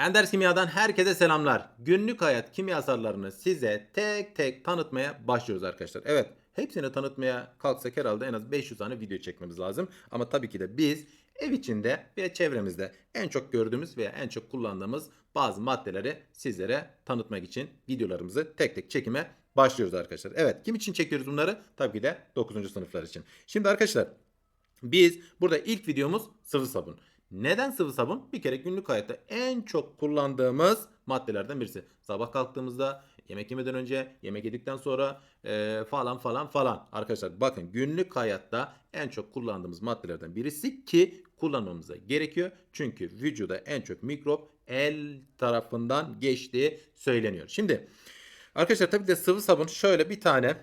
Ender Kimya'dan herkese selamlar. Günlük hayat kimyasallarını size tek tek tanıtmaya başlıyoruz arkadaşlar. Evet, hepsini tanıtmaya kalksak herhalde en az 500 tane video çekmemiz lazım. Ama tabii ki de biz ev içinde ve çevremizde en çok gördüğümüz veya en çok kullandığımız bazı maddeleri sizlere tanıtmak için videolarımızı tek tek çekime başlıyoruz arkadaşlar. Evet, kim için çekiyoruz bunları? Tabii ki de 9. sınıflar için. Şimdi arkadaşlar biz burada ilk videomuz sıvı sabun. Neden sıvı sabun? Bir kere günlük hayatta en çok kullandığımız maddelerden birisi. Sabah kalktığımızda, yemek yemeden önce, yemek yedikten sonra e, falan falan falan. Arkadaşlar bakın günlük hayatta en çok kullandığımız maddelerden birisi ki kullanmamıza gerekiyor. Çünkü vücuda en çok mikrop el tarafından geçtiği söyleniyor. Şimdi arkadaşlar tabii de sıvı sabun şöyle bir tane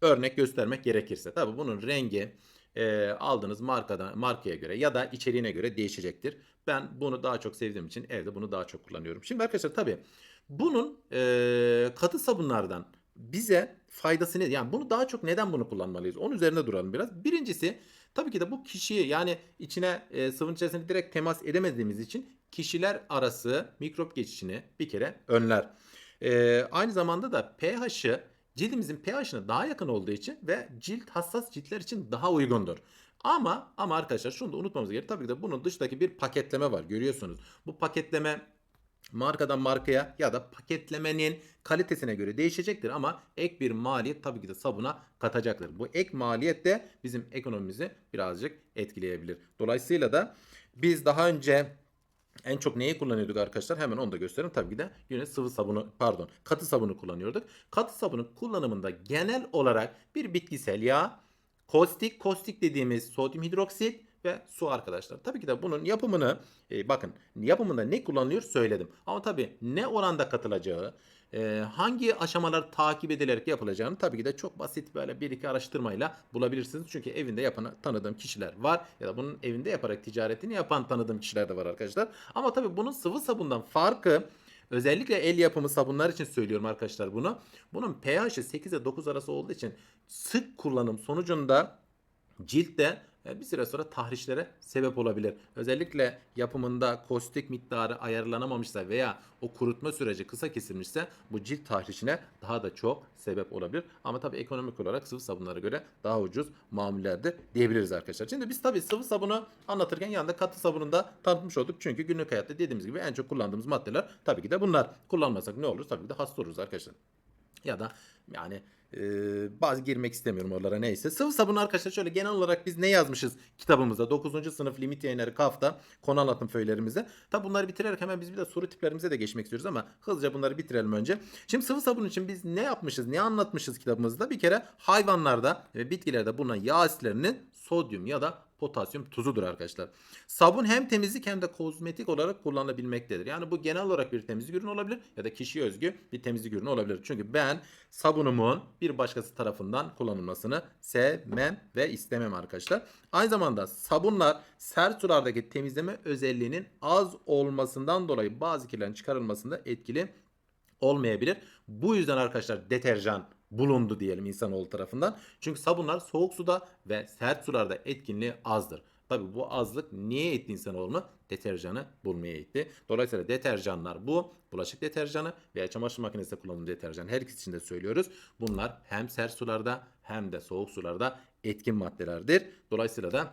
örnek göstermek gerekirse. Tabii bunun rengi e, aldığınız markadan markaya göre ya da içeriğine göre değişecektir. Ben bunu daha çok sevdiğim için evde bunu daha çok kullanıyorum. Şimdi arkadaşlar tabii bunun e, katı sabunlardan bize faydası ne? Yani bunu daha çok neden bunu kullanmalıyız? Onun üzerine duralım biraz. Birincisi tabii ki de bu kişiyi yani içine e, sıvının içerisine direkt temas edemediğimiz için kişiler arası mikrop geçişini bir kere önler. E, aynı zamanda da pH'ı cildimizin pH'ine daha yakın olduğu için ve cilt hassas ciltler için daha uygundur. Ama ama arkadaşlar şunu da unutmamız gerekiyor. Tabii ki de bunun dışındaki bir paketleme var. Görüyorsunuz. Bu paketleme markadan markaya ya da paketlemenin kalitesine göre değişecektir ama ek bir maliyet tabii ki de sabuna katacaktır. Bu ek maliyet de bizim ekonomimizi birazcık etkileyebilir. Dolayısıyla da biz daha önce en çok neyi kullanıyorduk arkadaşlar? Hemen onu da göstereyim. Tabii ki de yine sıvı sabunu pardon katı sabunu kullanıyorduk. Katı sabunun kullanımında genel olarak bir bitkisel yağ, kostik, kostik dediğimiz sodyum hidroksit ve su arkadaşlar. Tabii ki de bunun yapımını e, bakın yapımında ne kullanılıyor söyledim. Ama tabii ne oranda katılacağı, e, hangi aşamalar takip edilerek yapılacağını tabii ki de çok basit böyle bir iki araştırmayla bulabilirsiniz. Çünkü evinde yapan tanıdığım kişiler var ya da bunun evinde yaparak ticaretini yapan tanıdığım kişiler de var arkadaşlar. Ama tabii bunun sıvı sabundan farkı Özellikle el yapımı sabunlar için söylüyorum arkadaşlar bunu. Bunun pH'i 8 ile 9 arası olduğu için sık kullanım sonucunda ciltte bir süre sonra tahrişlere sebep olabilir. Özellikle yapımında kostik miktarı ayarlanamamışsa veya o kurutma süreci kısa kesilmişse bu cilt tahrişine daha da çok sebep olabilir. Ama tabii ekonomik olarak sıvı sabunlara göre daha ucuz mamullerde diyebiliriz arkadaşlar. Şimdi biz tabii sıvı sabunu anlatırken yanında katı sabununu da tanıtmış olduk. Çünkü günlük hayatta dediğimiz gibi en çok kullandığımız maddeler tabii ki de bunlar. Kullanmasak ne olur? Tabii ki de hasta oluruz arkadaşlar. Ya da yani e, bazı girmek istemiyorum oralara neyse. Sıvı sabun arkadaşlar şöyle genel olarak biz ne yazmışız kitabımızda 9. sınıf limit yayınları kafta konu anlatım föylerimize. Tabi bunları bitirerek hemen biz bir de soru tiplerimize de geçmek istiyoruz ama hızlıca bunları bitirelim önce. Şimdi sıvı sabun için biz ne yapmışız ne anlatmışız kitabımızda bir kere hayvanlarda ve bitkilerde bulunan yağ asitlerinin sodyum ya da potasyum tuzudur arkadaşlar. Sabun hem temizlik hem de kozmetik olarak kullanılabilmektedir. Yani bu genel olarak bir temizlik ürünü olabilir ya da kişiye özgü bir temizlik ürünü olabilir. Çünkü ben sabunumun bir başkası tarafından kullanılmasını sevmem ve istemem arkadaşlar. Aynı zamanda sabunlar sert sulardaki temizleme özelliğinin az olmasından dolayı bazı kirlerin çıkarılmasında etkili olmayabilir. Bu yüzden arkadaşlar deterjan bulundu diyelim insanoğlu tarafından. Çünkü sabunlar soğuk suda ve sert sularda etkinliği azdır. Tabi bu azlık niye etti insanoğlunu? Deterjanı bulmaya etti. Dolayısıyla deterjanlar bu. Bulaşık deterjanı veya çamaşır makinesinde kullanılan deterjan her ikisi için de söylüyoruz. Bunlar hem sert sularda hem de soğuk sularda etkin maddelerdir. Dolayısıyla da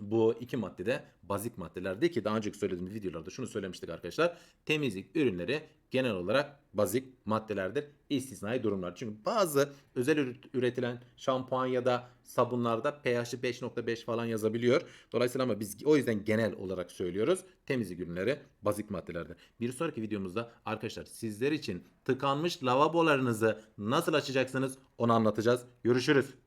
bu iki maddede bazik maddelerdi ki daha önceki söylediğimiz videolarda şunu söylemiştik arkadaşlar. Temizlik ürünleri genel olarak bazik maddelerdir. İstisnai durumlar. Çünkü bazı özel üretilen şampuan ya da sabunlarda pH'i 5.5 falan yazabiliyor. Dolayısıyla ama biz o yüzden genel olarak söylüyoruz. Temizlik ürünleri bazik maddelerdir. Bir sonraki videomuzda arkadaşlar sizler için tıkanmış lavabolarınızı nasıl açacaksınız onu anlatacağız. Görüşürüz.